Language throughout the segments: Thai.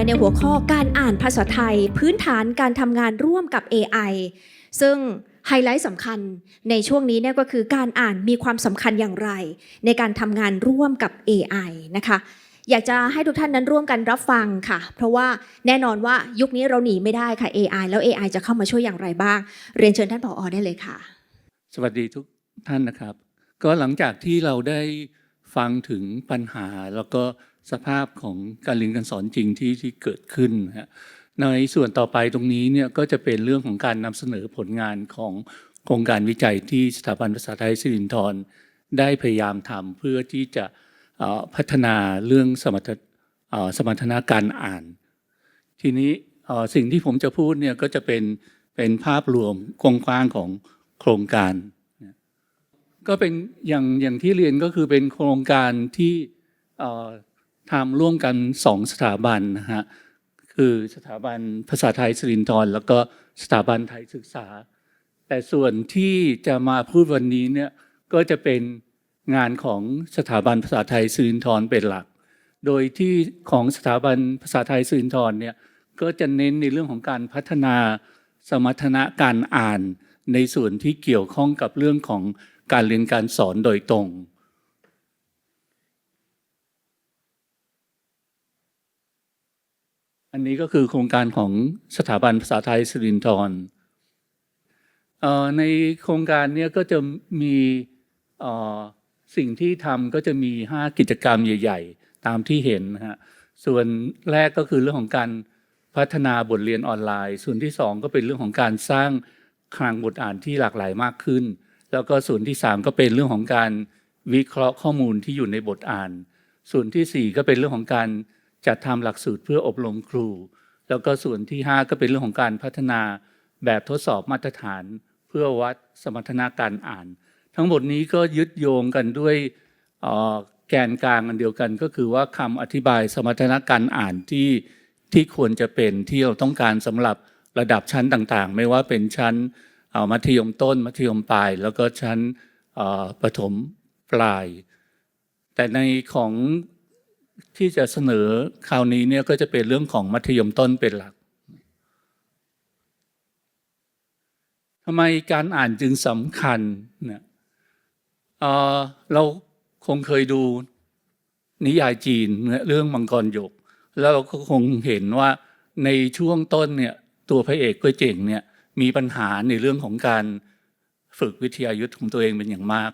ายในหัวข้อการอ่านภาษาไทย พื้นฐานการทำงานร่วมกับ AI ซึ่งไฮไลท์สำคัญในช่วงนี้เนี่ยก็คือการอ่านมีความสำคัญอย่างไร ในการทำงานร่วมกับ AI นะคะอยากจะให้ทุกท่านนั้นร่วมกันรับฟังค่ะ เพราะว่าแน่นอนว่ายุคนี้เราหนีไม่ได้ค่ะ AI แล้ว AI จะเข้ามาช่วยอย่างไรบ้าง เรียนเชิญท่านผออได้เลยค่ะ สวัสดีทุกท่านนะครับ ก็หลังจากที่เราได้ฟังถึงปัญหาแล้วก็ สภาพของการเรียนการสอนจริงที่ที่เกิดขึ้นนะฮะในส่วนต่อไปตรงนี้เนี่ยก็จะเป็นเรื่องของการนำเสนอผลงานของโครงการวิจัยที่สถาบันภาษาไทยสิรินธรได้พยายามทำเพื่อที่จะพัฒนาเรื่องสมรรถสมรรถนะการอ่าน ทีนี้สิ่งที่ผมจะพูดเนี่ยก็จะเป็นเป็นภาพรวมกว้างๆของโครงการ ก็เป็นอย่างอย่างที่เรียนก็คือเป็นโครงการที่ ทำร่วมกันสองสถาบันนะฮะคือสถาบันภาษาไทยสิรินธรแล้วก็สถาบันไทยศึกษา แต่ส่วนที่จะมาพูดวันนี้เนี่ยก็จะเป็นงานของสถาบันภาษาไทยสิรินธรเป็นหลัก โดยที่ของสถาบันภาษาไทยสิรินธรเนี่ยก็จะเน้นในเรื่องของการพัฒนาสมรรถนะการอ่าน ในส่วนที่เกี่ยวข้องกับเรื่องของการเรียนการสอนโดยตรง อันนี้ก็คือโครงการของสถาบันภาษาไทยสิรินธรในโครงการนี้ก็จะมีสิ่งที่ทำก็จะมี 5 กิจกรรมใหญ่ ๆ ตามที่เห็นนะฮะส่วนแรกก็คือเรื่องของการพัฒนาบทเรียนออนไลน์ ส่วนที่สองก็เป็นเรื่องของการสร้างคลังบทอ่านที่หลากหลายมากขึ้น แล้วก็ส่วนที่สามก็เป็นเรื่องของการวิเคราะห์ข้อมูลที่อยู่ในบทอ่าน ส่วนที่สี่ก็เป็นเรื่องของการ จัดทำหลักสูตรเพื่ออบรมครู แล้วก็ส่วนที่ห้าก็เป็นเรื่องของการพัฒนาแบบทดสอบมาตรฐาน เพื่อวัดสมรรถนะการอ่าน ทั้งหมดนี้ก็ยึดโยงกันด้วยแกนกลางอันเดียวกัน ก็คือว่าคำอธิบายสมรรถนะการอ่านที่ที่ควรจะเป็นที่เราต้องการสำหรับระดับชั้นต่างๆ ไม่ว่าเป็นชั้นเอ่อมัธยมต้น มัธยมปลาย แล้วก็ชั้นประถมปลาย แต่ในของ ที่จะเสนอคราวนี้เนี่ยก็จะเป็นเรื่องของมัธยมต้นเป็นหลักทำไมการอ่านจึงสำคัญเนี่ยเราคงเคยดูนิยายจีนเนี่ยเรื่องมังกรหยก แล้วเราก็คงเห็นว่าในช่วงต้นเนี่ยตัวพระเอกก๋วยเจ๋งเนี่ยมีปัญหาในเรื่องของการฝึกวิทยายุทธ์ของตัวเองเป็นอย่างมาก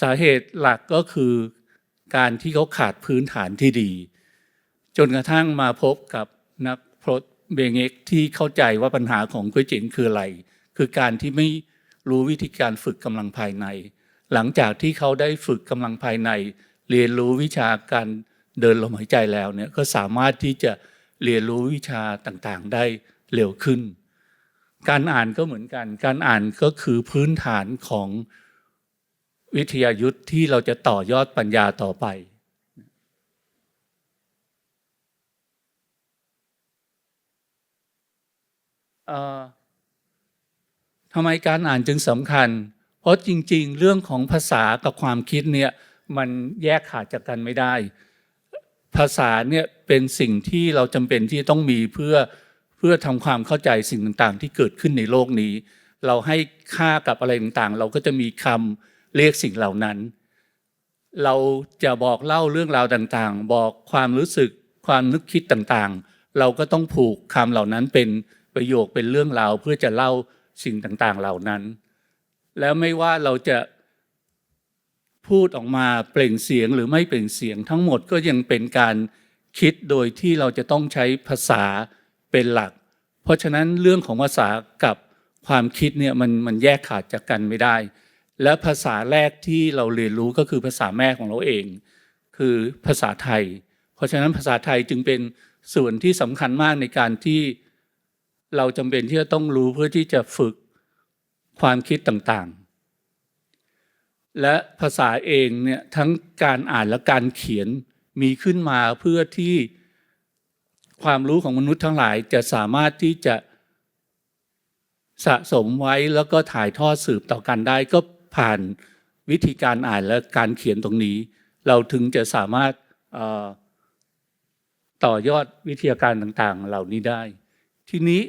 สาเหตุหลักก็คือ การที่เขาขาดพื้นฐานที่ดี จนกระทั่งมาพบกับนักพรตเบงเอกที่เข้าใจว่าปัญหาของก๋วยเจ๋งคืออะไร คือการที่ไม่รู้วิธีการฝึกกำลังภายใน หลังจากที่เขาได้ฝึกกำลังภายใน เรียนรู้วิชาการเดินลมหายใจแล้วเนี่ยก็สามารถที่จะเรียนรู้วิชาต่างๆ ได้เร็วขึ้น การอ่านก็เหมือนกัน การอ่านก็คือพื้นฐานของ วิทยายุทธ์ที่เราจะต่อยอดปัญญาต่อไปเอ่อทำไมการอ่านจึงสำคัญ เพราะจริง ๆ เรื่องของภาษากับความคิดเนี่ยมันแยกขาดจากกันไม่ได้ ภาษาเนี่ยเป็นสิ่งที่เราจำเป็นที่ต้องมีเพื่อเพื่อทำความเข้าใจสิ่งต่างๆ ที่เกิดขึ้นในโลกนี้ เราให้ค่ากับอะไรต่างๆ เราก็จะมีคำ เรียกสิ่งเหล่านั้น เราจะบอกเล่าเรื่องราวต่างๆ บอกความรู้สึกความนึกคิดต่างๆ เราก็ต้องผูกคำเหล่านั้นเป็นประโยคเป็นเรื่องราวเพื่อจะเล่าสิ่งต่างๆเหล่านั้น แล้วไม่ว่าเราจะพูดออกมาเปล่งเสียงหรือไม่เปล่งเสียงทั้งหมดก็ยังเป็นการคิดโดยที่เราจะต้องใช้ภาษาเป็นหลัก เพราะฉะนั้นเรื่องของภาษากับความคิดเนี่ยมันมันแยกขาดจากกันไม่ได้ และภาษาแรกที่เราเรียนรู้ก็คือภาษาแม่ของเราเอง คือภาษาไทย เพราะฉะนั้นภาษาไทยจึงเป็นส่วนที่สำคัญมากในการที่เราจำเป็นที่จะต้องรู้เพื่อที่จะฝึกความคิดต่างๆ และภาษาเองเนี่ยทั้งการอ่านและการเขียนมีขึ้นมาเพื่อที่ความรู้ของมนุษย์ทั้งหลายจะสามารถที่จะสะสมไว้แล้วก็ถ่ายทอดสืบต่อกันได้ก็ ผ่านวิธีการอ่านและการเขียนตรงนี้ เราถึงจะสามารถต่อยอดวิทยาการต่างๆ เหล่านี้ได้ ทีนี้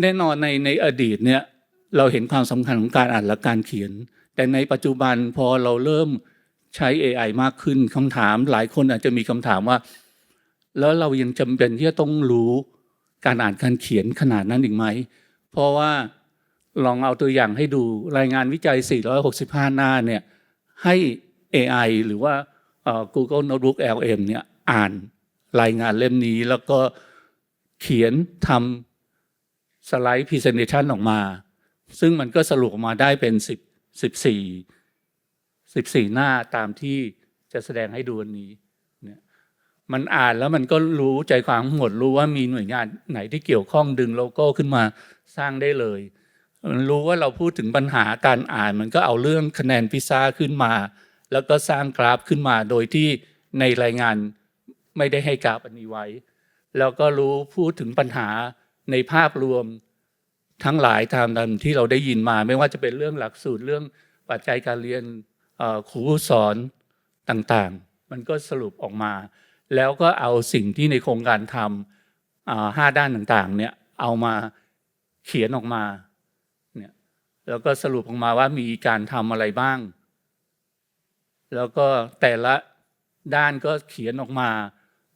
แน่นอนในในอดีตเนี่ยเราเห็นความสำคัญของการอ่านและการเขียน แต่ในปัจจุบันพอเราเริ่มใช้ AI มากขึ้นคำถามหลายคนอาจจะมีคำถามว่า แล้วเรายังจำเป็นที่จะต้องรู้การอ่านการเขียนขนาดนั้นอีกไหม เพราะว่า ลองเอาตัวอย่างให้ดูรายงานวิจัย 465 หน้าเนี่ยให้ AI หรือว่า Google Notebook LM เนี่ยอ่านรายงานเล่มนี้แล้วก็เขียนทำสไลด์ Presentation ออกมา ซึ่งมันก็สรุปออกมาได้เป็น 10 14 14 หน้าตามที่จะแสดงให้ดูวันนี้เนี่ยมันอ่านแล้วมันก็รู้ใจความทั้งหมดรู้ว่ามีหน่วยงานไหนที่เกี่ยวข้องดึงโลโก้ขึ้นมาสร้างได้เลย มันรู้ว่าเราพูดถึงปัญหาการอ่าน มันก็เอาเรื่องคะแนนพิซซ่าขึ้นมา แล้วก็สร้างกราฟขึ้นมาโดยที่ในรายงานไม่ได้ให้กราฟอันนี้ไว้ แล้วก็รู้พูดถึงปัญหาในภาพรวมทั้งหลายตามดันที่เราได้ยินมา ไม่ว่าจะเป็นเรื่องหลักสูตรเรื่องปัจจัยการเรียนครูสอนต่างๆ มันก็สรุปออกมา แล้วก็เอาสิ่งที่ในโครงการทำห้าด้านต่างๆเนี่ยเอามาเขียนออกมา แล้วก็สรุปออกมาว่ามีการทำอะไรบ้าง แล้วก็แต่ละด้านก็เขียนออกมา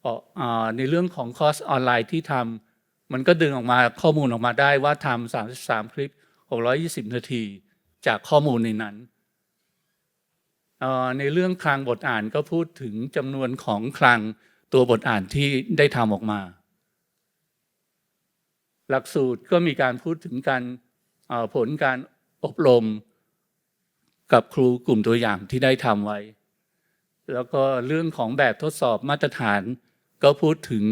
ออกอในเรื่องของคอร์สออนไลน์ที่ทำมันก็ดึงออกมาข้อมูลออกมาได้ว่าทำ33 คลิป 620 นาที จากข้อมูลในนั้นเอ่อในเรื่องคลังบทอ่านก็พูดถึงจำนวนของคลังตัวบทอ่านที่ได้ทำออกมา หลักสูตรก็มีการพูดถึงการเอ่อผลการ อบรมกับครูกลุ่มตัวอย่างที่ได้ทำไว้ แล้วก็เรื่องของแบบทดสอบมาตรฐาน ก็พูดถึง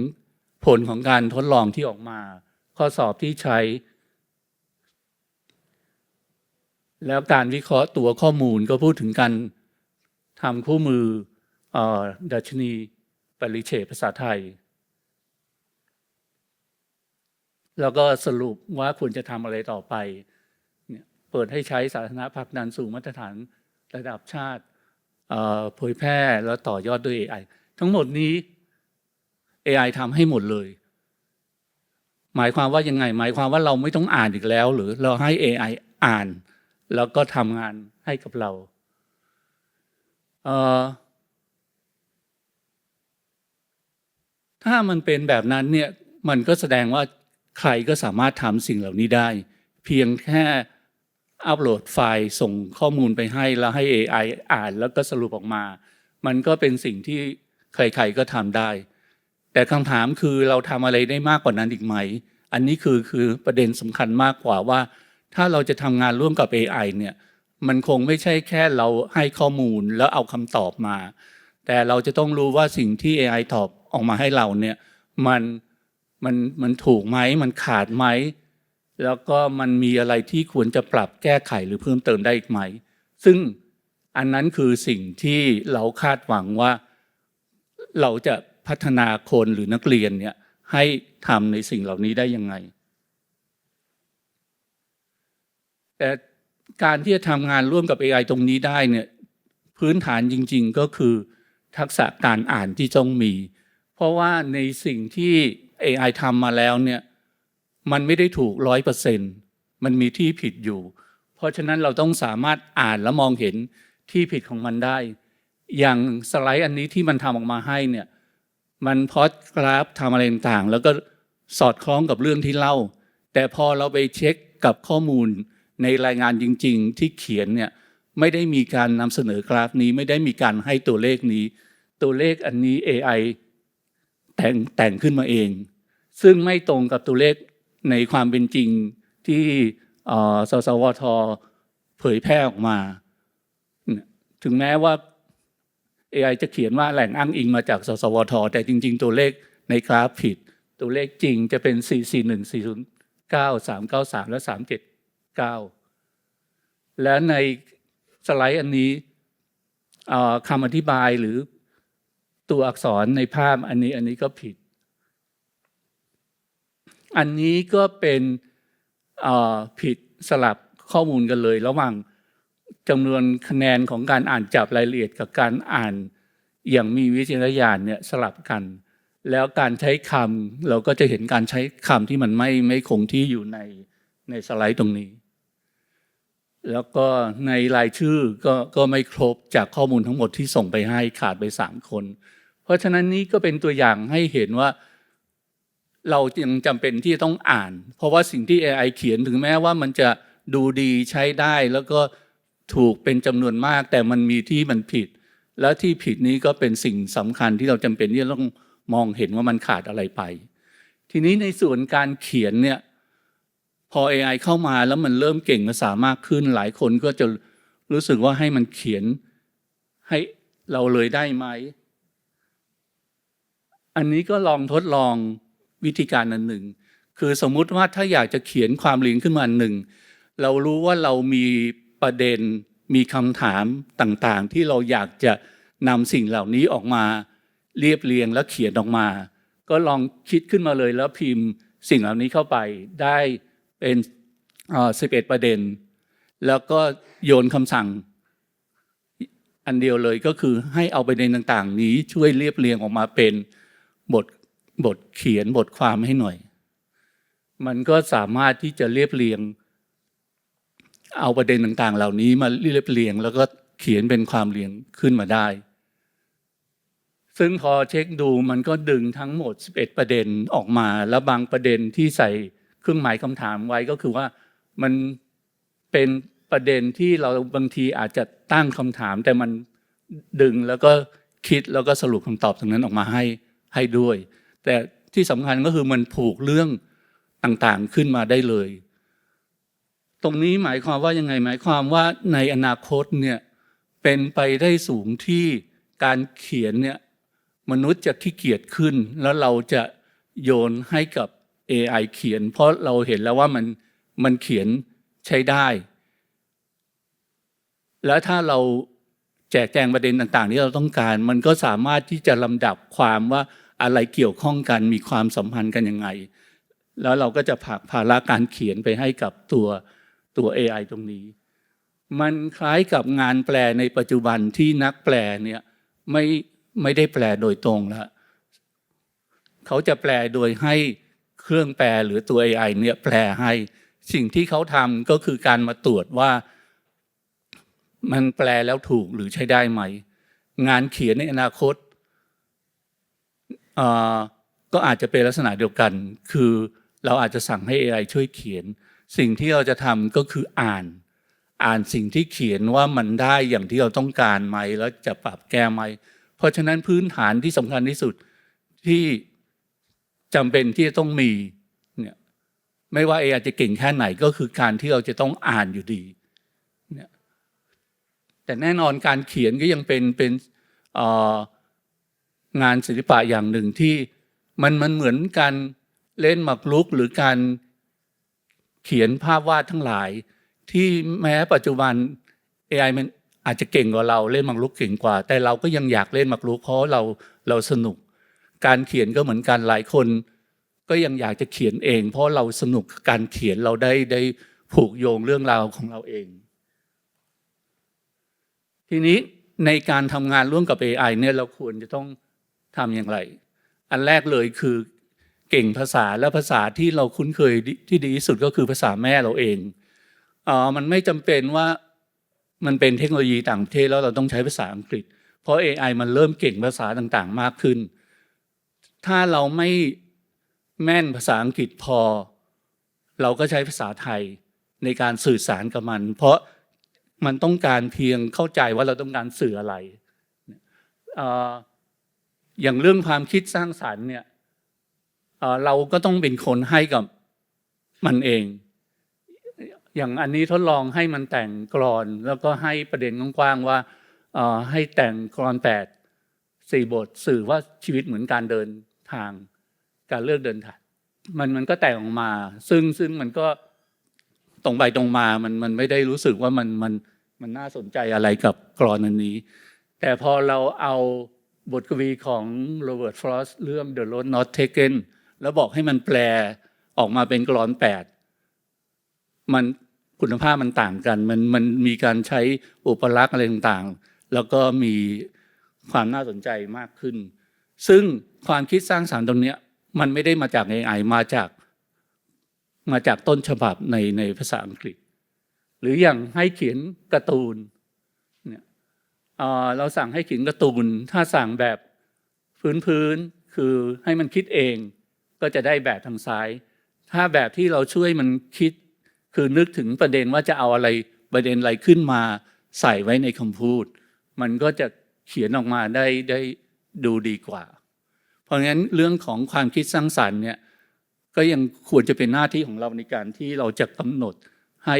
ผลของการทดลองที่ออกมา ข้อสอบที่ใช้ แล้วการวิเคราะห์ตัวข้อมูลก็พูดถึงการทำคู่มืออดัชนีปริเฉภาษาไทย แล้วก็สรุปว่าควรจะทำอะไรต่อไป เปิดให้ใช้สาธารณะผลักดันสู่มาตรฐานระดับชาติเผยแพร่แล้วต่อยอดด้วย AI ทั้งหมดนี้ AI ทำให้หมดเลย หมายความว่ายังไง หมายความว่าเราไม่ต้องอ่านอีกแล้ว หรือเราให้ AI อ่าน แล้วก็ทำงานให้กับเราเถ้ามันเป็นแบบนั้นเนี่ยมันก็แสดงว่าใครก็สามารถทำสิ่งเหล่านี้ได้ เพียงแค่ อัปโหลดไฟล์ส่งข้อมูลไปให้แล้วให้ AI อ่านแล้วก็สรุปออกมา มันก็เป็นสิ่งที่ใครๆก็ทำได้ แต่คำถามคือเราทำอะไรได้มากกว่านั้นอีกไหม อันนี้คือคือประเด็นสำคัญมากกว่าว่า ถ้าเราจะทำงานร่วมกับ AI เนี่ยมันคงไม่ใช่แค่เราให้ข้อมูลแล้วเอาคำตอบมา แต่เราจะต้องรู้ว่าสิ่งที่ AI ตอบออกมาให้เราเนี่ยมันมันมันถูกไหมมันขาดไหม แล้วก็มันมีอะไรที่ควรจะปรับแก้ไขหรือเพิ่มเติมได้อีกไหม ซึ่งอันนั้นคือสิ่งที่เราคาดหวังว่า เราจะพัฒนาคนหรือนักเรียนเนี่ยให้ทำในสิ่งเหล่านี้ได้ยังไง แต่การที่จะทำงานร่วมกับ AI ตรงนี้ได้เนี่ยพื้นฐานจริง ๆก็คือทักษะการอ่านที่ต้องมี เพราะว่าในสิ่งที่ AI ทำมาแล้วเนี่ย มันไม่ได้ถูกร้อยเปอร์เซ็นต์มันมีที่ผิดอยู่ เพราะฉะนั้นเราต้องสามารถอ่านและมองเห็นที่ผิดของมันได้ อย่างสไลด์อันนี้ที่มันทำออกมาให้เนี่ย มันพอดกราฟทำอะไรต่างๆ แล้วก็สอดคล้องกับเรื่องที่เล่า แต่พอเราไปเช็คกับข้อมูลในรายงานจริง ๆ ที่เขียนเนี่ยไม่ได้มีการนำเสนอกราฟนี้ไม่ได้มีการให้ตัวเลขนี้ ตัวเลขอันนี้ AI แต่งแต่งขึ้นมาเอง ซึ่งไม่ตรงกับตัวเลข ในความเป็นจริงที่สสวทเผยแพร่ออกมา ถึงแม้ว่า AI จะเขียนว่าแหล่งอ้างอิงมาจากสสวท แต่จริง ๆ ตัวเลขในกราฟผิด ตัวเลขจริงจะเป็น 441 409 393 และ 379 และในสไลด์อันนี้คำอธิบายหรือตัวอักษรในภาพอันนี้อันนี้ก็ผิด อันนี้ก็เป็นผิดสลับข้อมูลกันเลย ระหว่างจำนวนคะแนนของการอ่านจับรายละเอียดกับการอ่านอย่างมีวิจารณญาณเนี่ยสลับกัน แล้วการใช้คำเราก็จะเห็นการใช้คำที่มันไม่ไม่คงที่อยู่ในในสไลด์ตรงนี้ แล้วก็ในรายชื่อก็ก็ไม่ครบจากข้อมูลทั้งหมดที่ส่งไปให้ขาดไปสามคน เพราะฉะนั้นนี่ก็เป็นตัวอย่างให้เห็นว่า เรายังจำเป็นที่ต้องอ่าน เพราะว่าสิ่งที่ AI เขียนถึงแม้ว่ามันจะดูดีใช้ได้แล้วก็ถูกเป็นจำนวนมาก แต่มันมีที่มันผิด แล้วที่ผิดนี้ก็เป็นสิ่งสำคัญที่เราจำเป็นที่จะต้องมองเห็นว่ามันขาดอะไรไป ทีนี้ในส่วนการเขียนเนี่ยพอ AI เข้ามาแล้วมันเริ่มเก่งภาษามากขึ้น หลายคนก็จะรู้สึกว่าให้มันเขียนให้เราเลยได้ไหม อันนี้ก็ลองทดลอง วิธีการอันหนึ่ง คือสมมุติว่าถ้าอยากจะเขียนความเรียงขึ้นมาอันหนึ่ง เรารู้ว่าเรามีประเด็นมีคำถามต่างๆ ที่เราอยากจะนำสิ่งเหล่านี้ออกมาเรียบเรียงและเขียนออกมา ก็ลองคิดขึ้นมาเลยแล้วพิมพ์สิ่งเหล่านี้เข้าไปได้เป็นสิบเอ็ดประเด็น แล้วก็โยนคำสั่งอันเดียวเลยก็คือให้เอาประเด็นต่างๆ นี้ช่วยเรียบเรียงออกมาเป็นบท บทเขียนบทความให้หน่อย มันก็สามารถที่จะเรียบเรียง เอาประเด็นต่างๆ เหล่านี้มาเรียบเรียง แล้วก็เขียนเป็นความเรียงขึ้นมาได้ ซึ่งพอเช็คดูมันก็ดึงทั้งหมด 11 ประเด็นออกมา แล้วบางประเด็นที่ใส่เครื่องหมายคำถามไว้ก็คือว่ามันเป็นประเด็นที่เราบางทีอาจจะตั้งคำถาม แต่มันดึงแล้วก็คิดแล้วก็สรุปคำตอบตรงนั้นออกมาให้ให้ด้วย แต่ที่สำคัญก็คือมันผูกเรื่องต่างๆขึ้นมาได้เลย ตรงนี้หมายความว่ายังไงหมายความว่าในอนาคตเนี่ยเป็นไปได้สูงที่การเขียนเนี่ยมนุษย์จะขี้เกียจขึ้น แล้วเราจะโยนให้กับ AI เขียน เพราะเราเห็นแล้วว่ามันมันเขียนใช้ได้ แล้วถ้าเราแจกแจงประเด็นต่าง ๆ ที่เราต้องการ มันก็สามารถที่จะลำดับความว่า อะไรเกี่ยวข้องกันมีความสัมพันธ์กันยังไง แล้วเราก็จะผลักภาระการเขียนไปให้กับตัวตัว AI ตรงนี้ มันคล้ายกับงานแปลในปัจจุบันที่นักแปลเนี่ยไม่ไม่ได้แปลโดยตรงแล้วเขาจะแปลโดยให้เครื่องแปลหรือตัว AI เนี่ยแปลให้ สิ่งที่เขาทำก็คือการมาตรวจว่า มันแปลแล้วถูกหรือใช้ได้ไหม งานเขียนในอนาคต ก็อาจจะเป็นลักษณะเดียวกัน คือเราอาจจะสั่งให้ AI ช่วยเขียน สิ่งที่เราจะทำก็คืออ่าน อ่านสิ่งที่เขียนว่ามันได้อย่างที่เราต้องการไหมแล้วจะปรับแก้ไหม เพราะฉะนั้นพื้นฐานที่สำคัญที่สุดที่จำเป็นที่จะต้องมีเนี่ยไม่ว่า AI จะเก่งแค่ไหนก็คือการที่เราจะต้องอ่านอยู่ดีเนี่ยแต่แน่นอนการเขียนก็ยังเป็นเป็น งานศิลปะอย่างหนึ่งที่มันมันเหมือนการเล่นหมากรุกหรือการเขียนภาพวาดทั้งหลาย ที่แม้ปัจจุบัน AI มันอาจจะเก่งกว่าเราเล่นหมากรุกเก่งกว่า แต่เราก็ยังอยากเล่นหมากรุกเพราะเราเราสนุก การเขียนก็เหมือนกันหลายคน ก็ยังอยากจะเขียนเอง เพราะเราสนุกกับการเขียนเราได้ได้ผูกโยงเรื่องราวของเราเอง ทีนี้ในการทำงานร่วมกับ AI เนี่ยเราควรจะต้อง ทำอย่างไร อันแรกเลยคือเก่งภาษาและภาษาที่เราคุ้นเคยที่ดีที่สุดก็คือภาษาแม่เราเองเออมันไม่จำเป็นว่ามันเป็นเทคโนโลยีต่างประเทศแล้วเราต้องใช้ภาษาอังกฤษ เพราะ AI มันเริ่มเก่งภาษาต่างๆ มากขึ้น ถ้าเราไม่แม่นภาษาอังกฤษพอ เราก็ใช้ภาษาไทยในการสื่อสารกับมัน เพราะมันต้องการเพียงเข้าใจว่าเราต้องการสื่ออะไร อย่างเรื่องความคิดสร้างสารรค์เนี่ยเราก็ต้องเป็นคนให้กับมันเอง อย่างอันนี้ทดลองให้มันแต่งกรอน แล้วก็ให้ประเด็นกว้างๆว่าให้แต่งกรอนแปดสี่บทสื่อว่าชีวิตเหมือนการเดินทาง การเลือกเดินทางมันมันก็แต่งออกมา ซึ่งซึ่งมันก็ตรงไปตรงมา มันมันไม่ได้รู้สึกว่ามันมันมันน่าสนใจอะไรกับกรอนอันนี้ แต่พอเราเอา บทกวีของโรเบิร์ตฟรอสเรื่อง The Road Not Taken แล้วบอกให้มันแปลออกมาเป็นกรอนแปดมันคุณภาพมันต่างกันมันมันมีการใช้อุปลักษณ์อะไรต่างๆ แล้วก็มีความน่าสนใจมากขึ้น ซึ่งความคิดสร้างสารรค์ตรงนี้มันไม่ได้มาจาก AI มาจากมาจากต้นฉบับในในภาษาอังกฤษ หรืออย่างให้เขียนการ์ตูน เราสั่งให้เขียนการ์ตูน ถ้าสั่งแบบพื้นๆคือให้มันคิดเอง ก็จะได้แบบทางซ้าย ถ้าแบบที่เราช่วยมันคิด คือนึกถึงประเด็นว่าจะเอาอะไรประเด็นอะไรขึ้นมาใส่ไว้ในคำพูด มันก็จะเขียนออกมาได้ได้ดูดีกว่า เพราะงั้นเรื่องของความคิดสร้างสรรค์เนี่ยก็ยังควรจะเป็นหน้าที่ของเราในการที่เราจะกำหนดให้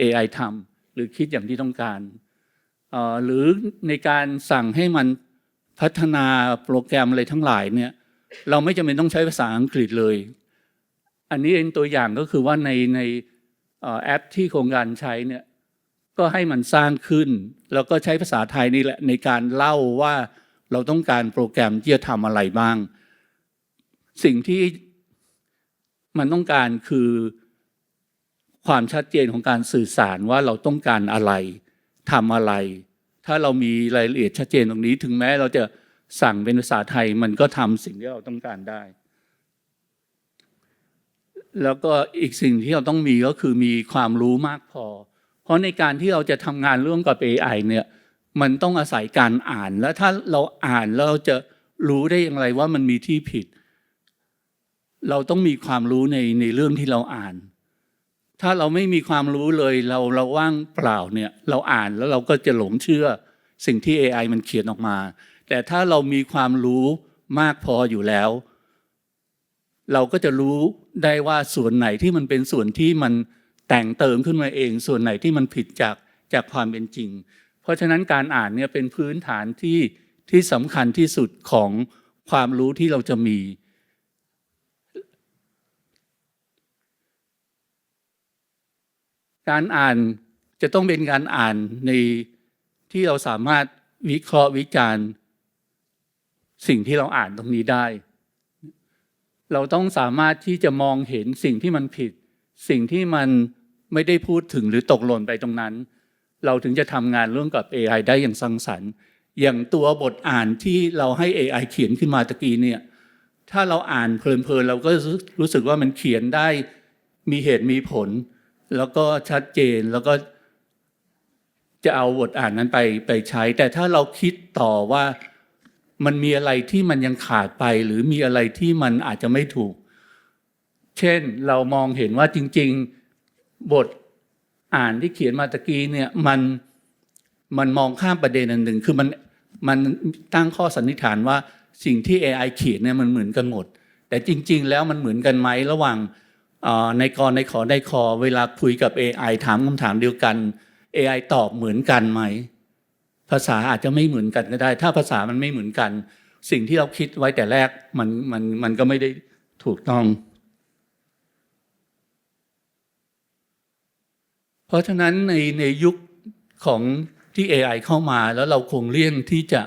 AI ทำหรือคิดอย่างที่ต้องการ หรือในการสั่งให้มันพัฒนาโปรแกรมอะไรทั้งหลายเนี่ยเราไม่จำเป็นต้องใช้ภาษาอังกฤษเลย อันนี้เองตัวอย่างก็คือว่าในในแอปที่โครงการใช้เนี่ยก็ให้มันสร้างขึ้น แล้วก็ใช้ภาษาไทยนี่แหละในการเล่าว่าเราต้องการโปรแกรมที่จะทำอะไรบ้าง สิ่งที่มันต้องการคือความชัดเจนของการสื่อสารว่าเราต้องการอะไร ทำอะไร ถ้าเรามีรายละเอียดชัดเจนตรงนี้ ถึงแม้เราจะสั่งเป็นภาษาไทยมันก็ทำสิ่งที่เราต้องการได้ แล้วก็อีกสิ่งที่เราต้องมีก็คือมีความรู้มากพอ เพราะในการที่เราจะทำงานร่วมกับ AI เนี่ยมันต้องอาศัยการอ่าน แล้วถ้าเราอ่านแล้วเราจะรู้ได้อย่างไรว่ามันมีที่ผิด เราต้องมีความรู้ในในเรื่องที่เราอ่าน ถ้าเราไม่มีความรู้เลยเราเราว่างเปล่าเนี่ยเราอ่านแล้วเราก็จะหลงเชื่อสิ่งที่ AI มันเขียนออกมา แต่ถ้าเรามีความรู้มากพออยู่แล้ว เราก็จะรู้ได้ว่าส่วนไหนที่มันเป็นส่วนที่มันแต่งเติมขึ้นมาเอง ส่วนไหนที่มันผิดจากจากความเป็นจริง เพราะฉะนั้นการอ่านเนี่ยเป็นพื้นฐานที่ที่สำคัญที่สุดของความรู้ที่เราจะมี การอ่านจะต้องเป็นการอ่านในที่เราสามารถวิเคราะห์วิจารณ์ สิ่งที่เราอ่านตรงนี้ได้ เราต้องสามารถที่จะมองเห็นสิ่งที่มันผิด สิ่งที่มันไม่ได้พูดถึงหรือตกหล่นไปตรงนั้น เราถึงจะทำงานร่วมกับ AI ได้อย่างสร้างสรรค์อย่างตัวบทอ่านที่เราให้ AI เขียนขึ้นมาตะกี้เนี่ย ถ้าเราอ่านเพลินๆเราก็รู้สึกว่ามันเขียนได้มีเหตุมีผล แล้วก็ชัดเจนแล้วก็จะเอาบทอ่านนั้นไปไปใช้ แต่ถ้าเราคิดต่อว่ามันมีอะไรที่มันยังขาดไป หรือมีอะไรที่มันอาจจะไม่ถูก เช่นเรามองเห็นว่าจริง ๆบทอ่านที่เขียนมาตะกี้เนี่ยมันมันมองข้ามประเด็นอันหนึ่งคือมันมันตั้งข้อสันนิษฐานว่าสิ่งที่ AI เขียนเนี่ยมันเหมือนกันหมด แต่จริง ๆ แล้วมันเหมือนกันไหมระหว่าง ในกรในขอในคอเวลาคุยกับ AI ถามคำถามเดียวกัน AI ตอบเหมือนกันไหม ภาษาอาจจะไม่เหมือนกันก็ได้ ถ้าภาษามันไม่เหมือนกัน สิ่งที่เราคิดไว้แต่แรกมันมันมันก็ไม่ได้ถูกต้อง เพราะฉะนั้นในในยุคของที่ AI เข้ามาแล้วเราคงเลี่ยงที่จะ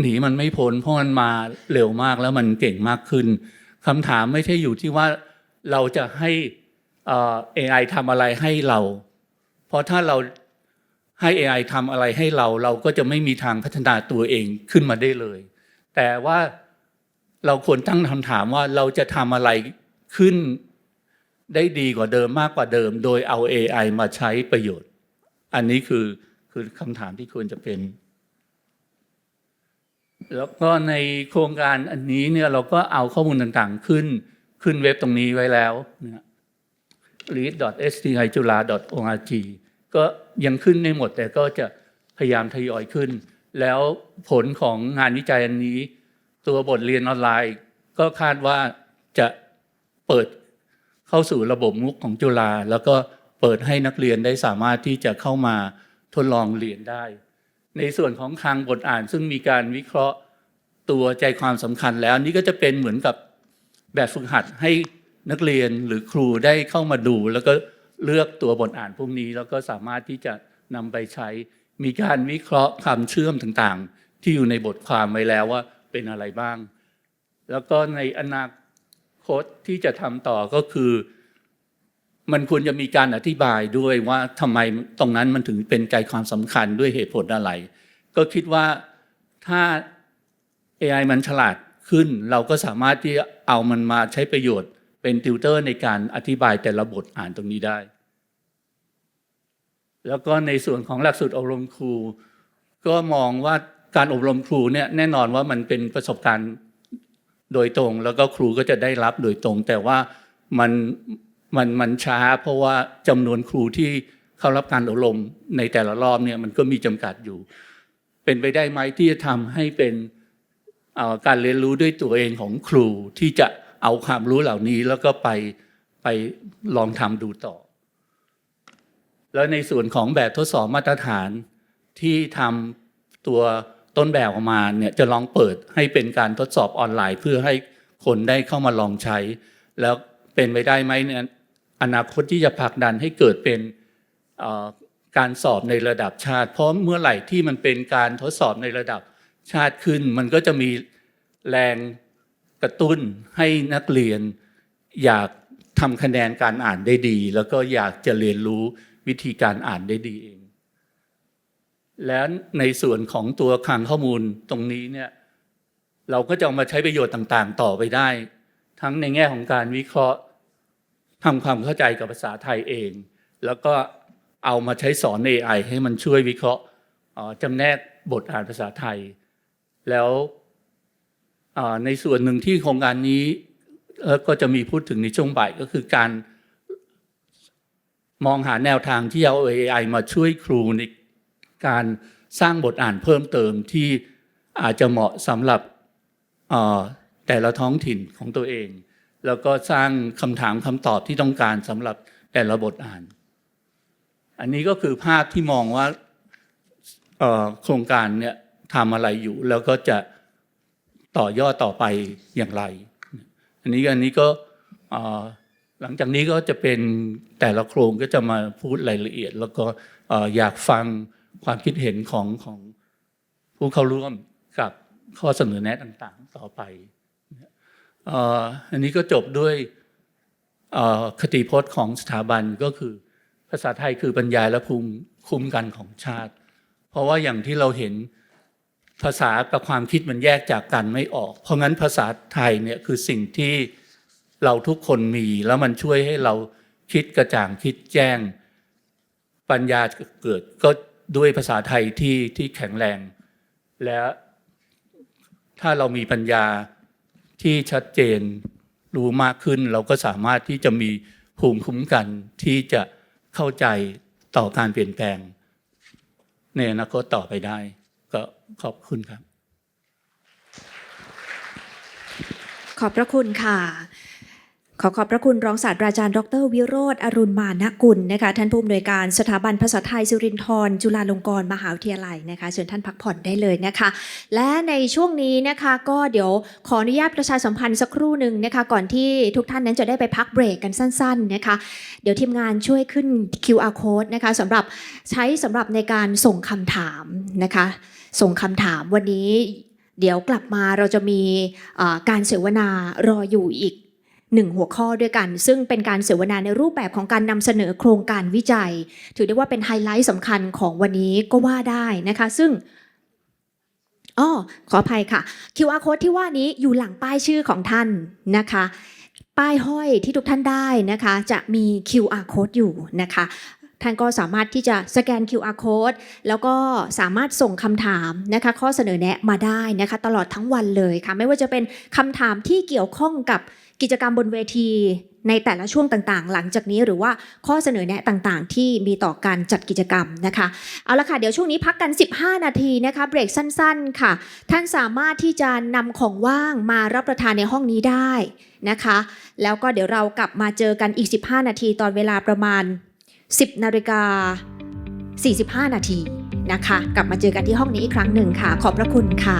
หนีมันไม่พ้นเพราะมันมาเร็วมากแล้วมันเก่งมากขึ้นคำถามไม่ใช่อยู่ที่ว่า เราจะให้ AI ทำอะไรให้เรา เพราะถ้าเราให้ AI ทำอะไรให้เรา เราก็จะไม่มีทางพัฒนาตัวเองขึ้นมาได้เลย แต่ว่าเราควรตั้งคำถามว่าเราจะทำอะไรขึ้นได้ดีกว่าเดิมมากกว่าเดิม โดยเอา AI มาใช้ประโยชน์ อันนี้คือคือคำถามที่ควรจะเป็น แล้วก็ในโครงการอันนี้เนี่ยเราก็เอาข้อมูลต่างๆขึ้น ขึ้นเว็บตรงนี้ไว้แล้วนะ read.stijula.org ก็ยังขึ้นไม่หมดแต่ก็จะพยายามทยอยขึ้น แล้วผลของงานวิจัยอันนี้ ตัวบทเรียนออนไลน์ ก็คาดว่าจะเปิดเข้าสู่ระบบมุกของจุฬาแล้วก็เปิดให้นักเรียนได้สามารถที่จะเข้ามาทดลองเรียนได้ ในส่วนของทางบทอ่านซึ่งมีการวิเคราะห์ตัวใจความสำคัญแล้วนี่ก็จะเป็นเหมือนกับ แบบฝึกหัดให้นักเรียนหรือครูได้เข้ามาดู แล้วก็เลือกตัวบทอ่านพวกนี้ แล้วก็สามารถที่จะนำไปใช้ มีการวิเคราะห์คำเชื่อมต่างๆ ที่อยู่ในบทความไว้แล้วว่าเป็นอะไรบ้าง แล้วก็ในอนาคตที่จะทำต่อก็คือ มันควรจะมีการอธิบายด้วยว่าทำไมตรงนั้นมันถึงเป็นใจความสำคัญด้วยเหตุผลอะไร ก็คิดว่าถ้า AI มันฉลาด ขึ้น เราก็สามารถที่เอามันมาใช้ประโยชน์เป็นติวเตอร์ในการอธิบายแต่ละบทอ่านตรงนี้ได้ แล้วก็ในส่วนของหลักสูตรอบรมครู ก็มองว่าการอบรมครูเนี่ยแน่นอนว่ามันเป็นประสบการณ์โดยตรง แล้วก็ครูก็จะได้รับโดยตรง แต่ว่ามันมันมันช้า เพราะว่าจำนวนครูที่เข้ารับการอบรมในแต่ละรอบเนี่ยมันก็มีจำกัดอยู่ เป็นไปได้ไหมที่จะทำให้เป็น การเรียนรู้ด้วยตัวเองของครูที่จะเอาความรู้เหล่านี้แล้วก็ไปไปลองทำดูต่อ แล้วในส่วนของแบบทดสอบมาตรฐานที่ทำตัวต้นแบบออกมาเนี่ยจะลองเปิดให้เป็นการทดสอบออนไลน์ เพื่อให้คนได้เข้ามาลองใช้ แล้วเป็นไปได้ไหมเนี่ยอนาคตที่จะผลักดันให้เกิดเป็นการสอบในระดับชาติ เพราะเมื่อไหร่ที่มันเป็นการทดสอบในระดับ ชาติขึ้น มันก็จะมีแรงกระตุ้นให้นักเรียน อยากทำคะแนนการอ่านได้ดี แล้วก็อยากจะเรียนรู้วิธีการอ่านได้ดีเอง แล้วในส่วนของตัวคลังข้อมูลตรงนี้เนี่ยเราก็จะเอามาใช้ประโยชน์ต่างๆ ต่อไปได้ ทั้งในแง่ของการวิเคราะห์ทำความเข้าใจกับภาษาไทยเอง แล้วก็เอามาใช้สอน AI ให้มันช่วยวิเคราะห์จำแนกบทอ่านภาษาไทย แล้วในส่วนหนึ่งที่โครงการนี้ก็จะมีพูดถึงในช่วงบ่ายก็คือการมองหาแนวทางที่เอา AI มาช่วยครูในการสร้างบทอ่านเพิ่มเติมที่อาจจะเหมาะสำหรับแต่ละท้องถิ่นของตัวเอง แล้วก็สร้างคำถามคำตอบที่ต้องการสำหรับแต่ละบทอ่าน อันนี้ก็คือภาพที่มองว่าโครงการเนี่ย ทำอะไรอยู่ แล้วก็จะต่อยอดต่อไปอย่างไร อันนี้อันนี้ก็หลังจากนี้ก็จะเป็นแต่ละโครงก็จะมาพูดรายละเอียด แล้วก็อยากฟังความคิดเห็นของของผู้เข้าร่วมกับข้อเสนอแนะต่างๆ ต่อไปอันนี้ก็จบด้วยคติพจน์ของสถาบันก็คือภาษาไทยคือบรรยายและภูมิคุ้มกันของชาติ เพราะว่าอย่างที่เราเห็น ภาษากับความคิดมันแยกจากกันไม่ออก เพราะงั้นภาษาไทยเนี่ยคือสิ่งที่เราทุกคนมีแล้วมันช่วยให้เราคิดกระจ่างคิดแจ้ง ปัญญาเกิดก็ด้วยภาษาไทยที่ที่แข็งแรง และถ้าเรามีปัญญาที่ชัดเจนรู้มากขึ้น เราก็สามารถที่จะมีภูมิคุ้มกันที่จะเข้าใจต่อการเปลี่ยนแปลงในอนาคตต่อไปได้ ขอบคุณครับ ขอบพระคุณค่ะ ขอขอบพระคุณรองศาสตราจารย์ ดร วิโรธอรุณมานกุลนะคะท่านผู้อำนวยการสถาบันภาษาไทยสุรินทร์จุฬาลงกรณ์มหาวิทยาลัยนะคะเชิญท่านพักผ่อนได้เลยนะคะ และในช่วงนี้นะคะก็เดี๋ยวขออนุญาตประชาสัมพันธ์สักครู่หนึ่งนะคะก่อนที่ทุกท่านนั้นจะได้ไปพักเบรกกันสั้นๆนะคะเดี๋ยวทีมงานช่วยขึ้น QR code นะคะสำหรับใช้สำหรับในการส่งคำถามนะคะส่งคำถามวันนี้เดี๋ยวกลับมาเราจะมีการเสวนา รออยู่อีก หนึ่งหัวข้อด้วยกัน ซึ่งเป็นการเสวนาในรูปแบบของการนำเสนอโครงการวิจัย ถือได้ว่าเป็นไฮไลท์สำคัญของวันนี้ก็ว่าได้นะคะ ซึ่งอ้อขออภัยค่ะ QR code ที่ว่านี้อยู่หลังป้ายชื่อของท่านนะคะ ป้ายห้อยที่ทุกท่านได้นะคะ จะมี QR code อยู่นะคะท่านก็สามารถที่จะสแกน QR code แล้วก็สามารถส่งคำถามนะคะ ข้อเสนอแนะมาได้นะคะ ตลอดทั้งวันเลยค่ะ ไม่ว่าจะเป็นคำถามที่เกี่ยวข้องกับ กิจกรรมบนเวทีในแต่ละช่วงต่างๆ หลังจากนี้หรือว่าข้อเสนอแนะต่างๆ ที่มีต่อการจัดกิจกรรมนะคะ เอาละค่ะ เดี๋ยวช่วงนี้พักกัน 15 นาทีนะคะเบรกสั้นๆค่ะ ท่านสามารถที่จะนำของว่างมารับประทานในห้องนี้ได้นะคะ แล้วก็เดี๋ยวเรากลับมาเจอกันอีก 15 นาทีตอนเวลาประมาณ 10 นาฬิกา 45 นาทีนะคะ กลับมาเจอกันที่ห้องนี้อีกครั้งหนึ่งค่ะ ขอบพระคุณค่ะ